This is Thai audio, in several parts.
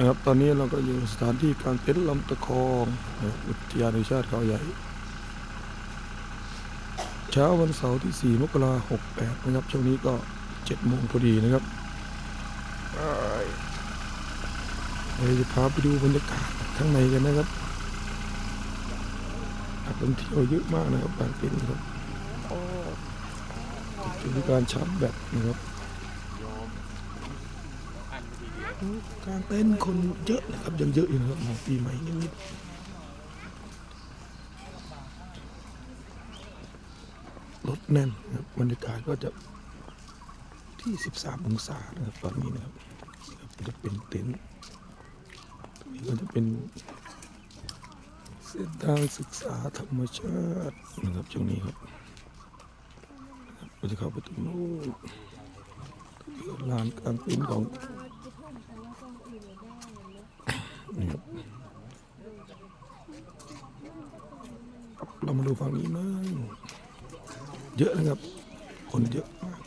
นะครับตอนนี้เราก็อยู่สถานที่กลางเต็นท์ลำตะคองนะครับอุทยานแห่งชาติเขาใหญ่ เช้าวันเสาร์ที่ 4 มกราคม 68 นะครับ ช่วงนี้ก็ 7 โมงพอดีนะครับไปเราจะพาไปดูบรรยากาศข้างในกันนะครับนักท่องเที่ยวเยอะมากนะครับกลางเต็นท์นะครับจุดบริการชาร์จแบตนะครับ กลางเต็นท์คนเยอะนะครับยังเยอะอยู่นะครับมองปีใหม่นิดๆรถแน่นนะครับบรรยากาศก็จะที่ 13 องศานะครับตอนนี้นะครับจะเป็นเต็นท์ตรงนี้ก็จะเป็นเส้นทางศึกษาธรรมชาตินะครับช่วงนี้ครับเราจะเข้าไปตรงนู้นลานกลางเต็นท์ของ นี่ครับ เรามาดูฝั่งนี้มั้งเยอะนะครับ คนเยอะมาก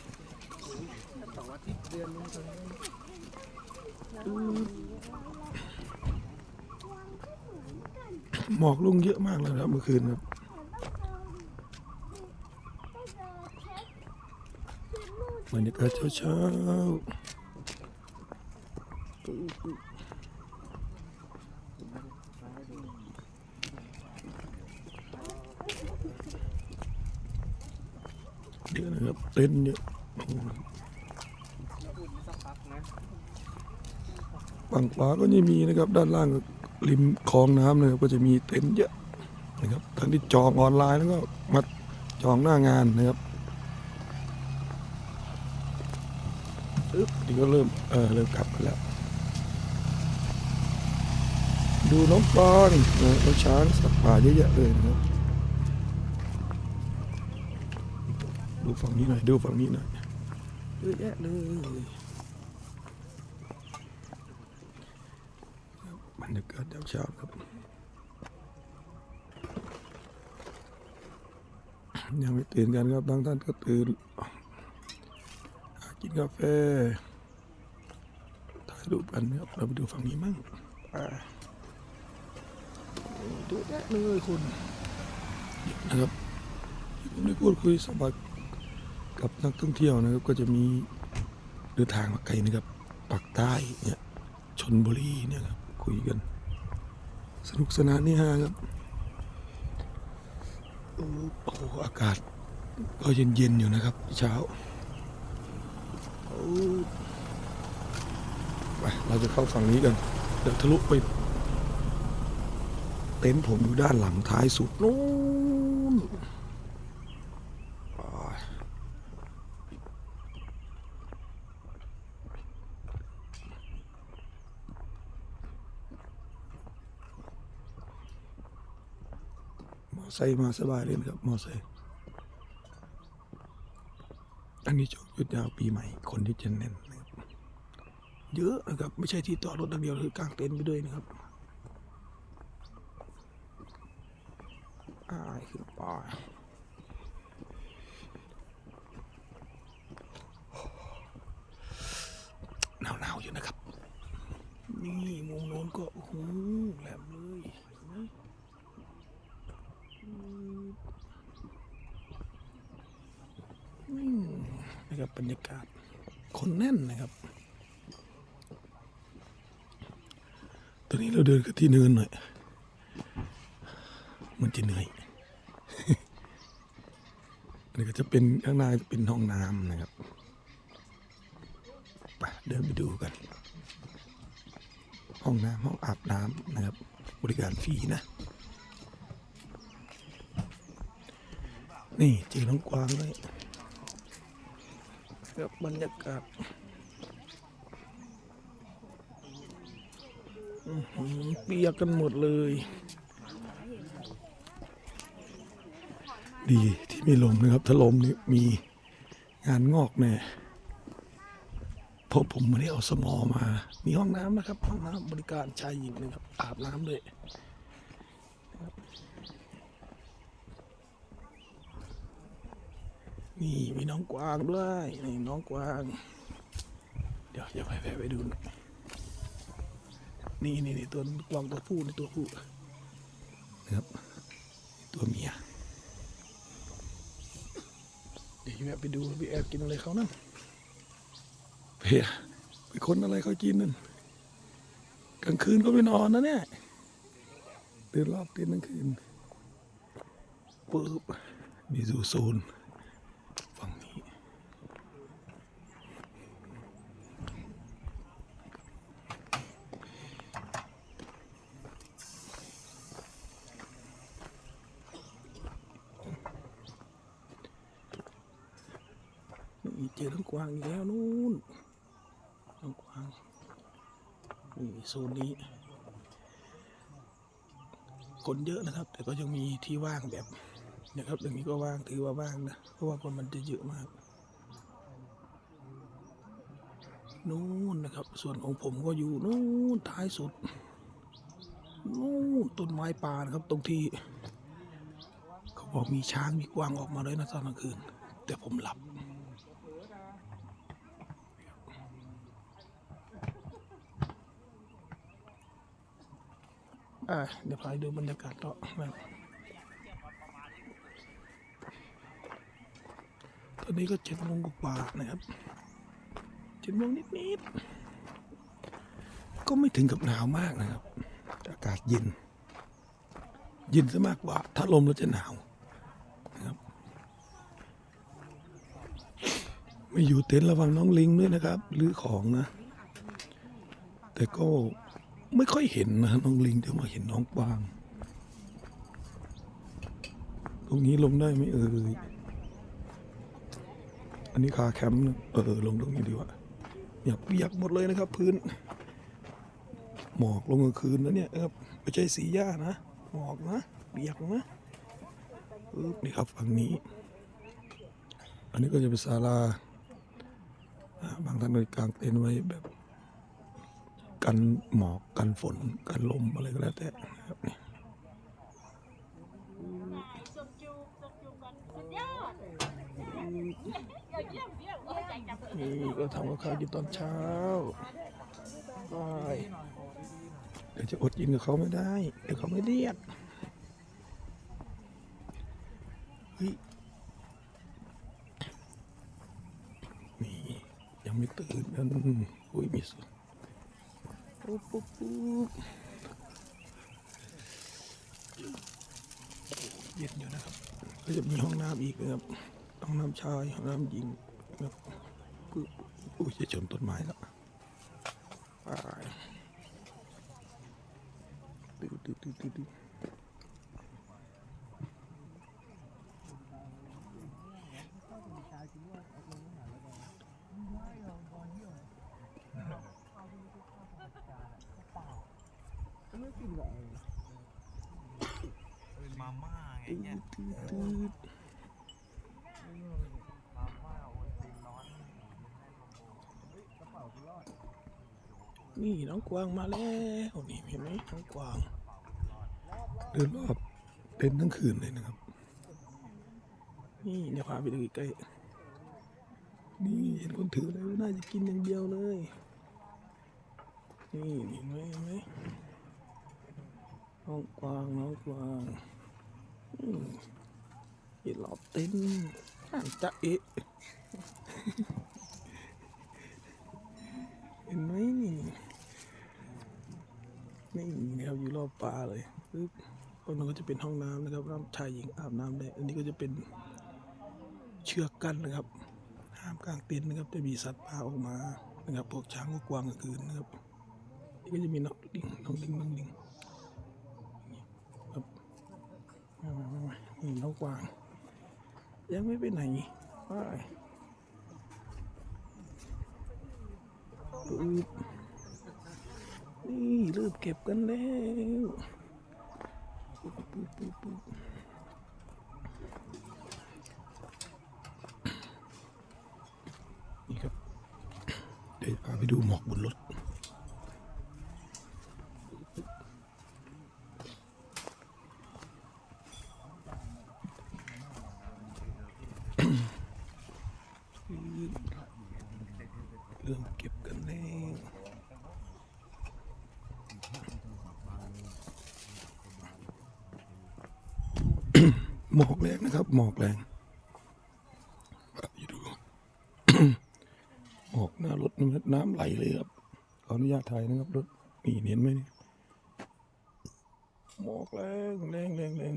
หมอกลงเยอะมากเลยนะครับเมื่อคืนครับบรรยากาศเช้าๆ เยอะนเต็นท์เยอะฝั่งขวาก็ยังมีนะครับ ด้านล่างริมคลองน้ำนะครับ ก็จะมีเต็นท์เยอะนะครับทั้งที่จองออนไลน์แล้วก็มาจองหน้างานนะครับอึ๊บนี่ก็เริ่มเออเริ่มกลับมาแล้ว ดูน้องปลานี่นะน้องช้างสัตว์ป่าเยอะแยะเลยนะครับ ดูฝั่งนี้หน่อย ดูฝั่งนี้หน่อยเยอะแยะเลยบรรยากาศเช้าครับ ยังไม่ตื่นกันครับบางท่านก็ตื่นหากินกาแฟถ่ายรูปกันนะครับเราไปดูฝั่งนี้มั่งอ่าดูแยะเลยคุณนะครับผมได้พูดคุยสัมผัส กับนักท่องเที่ยวนะครับ ก็จะมีเดินทางมาไกลนะครับปากใต้เนี่ยชนบุรีเนี่ยครับคุยกัน สนุกสนานนี่ฮะครับโอ้โหอากาศก็เย็นๆอยู่นะครับเช้าไปเราจะเข้าฝั่งนี้กันเดี๋ยวทะลุไป เต็นท์ผมอยู่ด้านหลังท้ายสุดนู้นอ่า มอไซค์มาสบายเลยนะครับ มอไซค์อันนี้ช่วงหยุดยาวปีใหม่คนที่จะแน่นนะครับเยอะนะครับ ไม่ใช่ที่ต่อรถอย่างเดียวคือกางเต็นท์ไปด้วยนะครับอายขึ้นปหนาวหนาวๆอยู่นะครับ นี่มุมโน้นก็โอ้โหแหลมเลยเห็นไหมอืมอืม นะครับบรรยากาศคนแน่นนะครับ ตอนนี้เราเดินกันที่เนินหน่อย มันจะเหนื่อย อันนี้ก็จะเป็นข้างหน้าจะเป็นห้องน้ำนะครับ ไปเดินไปดูกัน ห้องน้ำห้องอาบน้ำนะครับ บริการฟรีนะ นี่เจอน้องกวางเลย กับบรรยากาศเปียกกันหมดเลย ดีที่ไม่ลมนะครับ ถ้าลมนี่มีงานงอกแน่เพราะผมไม่ได้เอาสมอมา มีห้องน้ำนะครับ ห้องน้ำบริการชายหญิงนะครับ อาบน้ำเลยนะครับ นี่มีน้องกวางด้วยนี่น้องกวาง เดี๋ยวเดี๋ยวไปแวะไปดูหน่อยนี่นี่นี่ตัวกวางตัวผู้นี่ตัวผู้นะครับตัวเมียเดี๋ยวแอบไปดูไปแอบกินอะไรเขานั่นเพียไปค้นอะไรเขากินนั่นกลางคืนก็ไม่นอนนะเนี่ยเดินรอบเต็นท์กลางคืนปุ๊บมีซูโซน เจอทั้งกวางอีกแล้วนู่นทั้งกวางนี่โซนนี้ คนเยอะนะครับ แต่ก็ยังมีที่ว่างแบบนะครับอย่างนี้ก็ว่างถือว่าว่างนะเพราะว่าคนมันจะเยอะมากนู่นนะครับ ส่วนของผมก็อยู่นู่นท้ายสุดนู่นต้นไม้ป่านะครับ ตรงที่ เขาบอกมีช้างมีกวางออกมาเลยนะตอนกลางคืน แต่ผมหลับ อ่าเดี๋ยวพาไปดูบรรยากาศต่อแบบตอนนี้ก็เจ็ดโมงกว่านะครับเจ็ดโมงนิดๆก็ไม่ถึงกับหนาวมากนะครับ อากาศเย็น เย็นซะมากกว่า ถ้าลมแล้วจะหนาวนะครับไม่อยู่เต็นท์ระวังน้องลิงด้วยนะครับหรือของนะ แต่ก็ ไม่ค่อยเห็นนะน้องลิงแต่มาเห็นน้องกวาง ตรงนี้ลงได้ไหมเอ่ยอันนี้คาแคมป์นะเออลงตรงนี้ดีกว่าอยากเปียกหมดเลยนะครับ พื้น หมอกลงกลางคืนนะเนี่ยครับไม่ใช่สีหญ้านะหมอกนะเปียกนะนี่ครับฝั่งนี้ อันนี้ก็จะเป็นศาลาอ่าบางท่านก็กางเต็นท์ไว้แบบ กันหมอกกันฝนกันลมอะไรก็แล้วแต่นะครับนี่นี่ก็ทำกับข้าวกินตอนเช้าไปเดี๋ยวจะอดกินกับเขาไม่ได้ เดี๋ยวเขาไม่เรียกเฮ้ยนี่ยังไม่ตื่นนั่นอุ้ยมีสุด ปุ๊บปุ๊บปุ๊บเย็นอยู่นะครับก็จะมีห้องน้ำอีกนะครับ ห้องน้ำชาย ห้องน้ำหญิงนะครับปุ๊บอุ้ยจะชนต้นไม้แล้วไปดูดูดูดูดู ดูดูดูนี่น้องกวางมาแล้วนี่เห็นไหมน้องกวางเดินรอบเต็นทั้งคืนเลยนะครับ นี่เดี๋ยวพาไปดูใกล้นี่เห็นคนถือเลยน่าจะกินอย่างเดียวเลย นี่เห็นไหมเห็นไหม น้องกวางน้องกวางอืมเห็นรอบเต็นท์อ่านจะเอ๊ะเห็นไหมนี่นี่นะครับอยู่รอบป่าเลยปึ๊บตรงนั้นก็จะเป็นห้องน้ำนะครับน้ำชายหญิงอาบน้ำได้ อันนี้ก็จะเป็นเชือกกั้นนะครับ ห้ามกลางเต็นท์นะครับ จะมีสัตว์ป่าออกมานะครับ พวกช้างพวกกวางกลางคืนนะครับ นี่ก็จะมีน้องลิงน้องลิงน้องลิงครับ มามามามานี่น้องกวาง ยังไม่ไปไหนไปปึ๊บนี่เริ่มเก็บกันแล้วนี่ครับ เดี๋ยวพาไปดูหมอกบนรถ เริ่มเก็บกันแล้วหมอกแรงนะครับหมอกแรงดูหมอกหน้ารถน้ำไหลเลยครับขออนุญาตถ่ายนะครับรถมีเห็นไหมนี่หมอกแรงแรงแรงแรง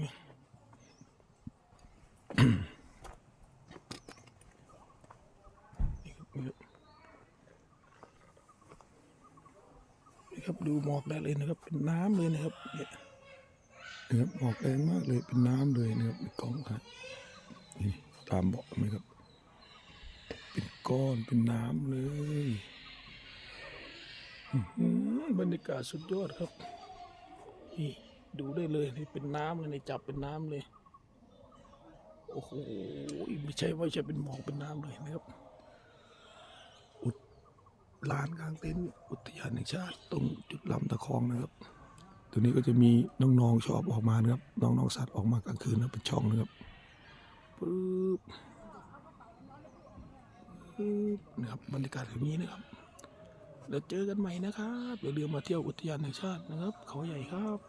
ครับดูหมอกได้เลยนะครับ เป็นน้ำเลยนะครับเนี่ยนะครับหมอกแรงมากเลยเป็นน้ำเลยนะครับในกล้องครับนี่ตามบอกไหมครับ เป็นก้อนเป็นน้ำเลยอื้อหือบรรยากาศสุดยอดครับนี่ดูได้เลยนี่เป็นน้ำเลยในจับเป็นน้ำเลยโอ้โหไม่ใช่ว่าจะเป็นหมอกเป็นน้ำเลยนะครับ ลานกลางเต็นท์อุทยานแห่งชาติตรงจุดลำตะคองนะครับ ตัวนี้ก็จะมีน้องๆชอบออกมานะครับ น้องๆสัตว์ออกมากลางคืนนะเป็นช่องนะครับปึ๊บนะครับบรรยากาศแบบนี้นะครับแล้วเจอกันใหม่นะครับอย่าลืมมาเที่ยวอุทยานแห่งชาตินะครับ เขาใหญ่ครับ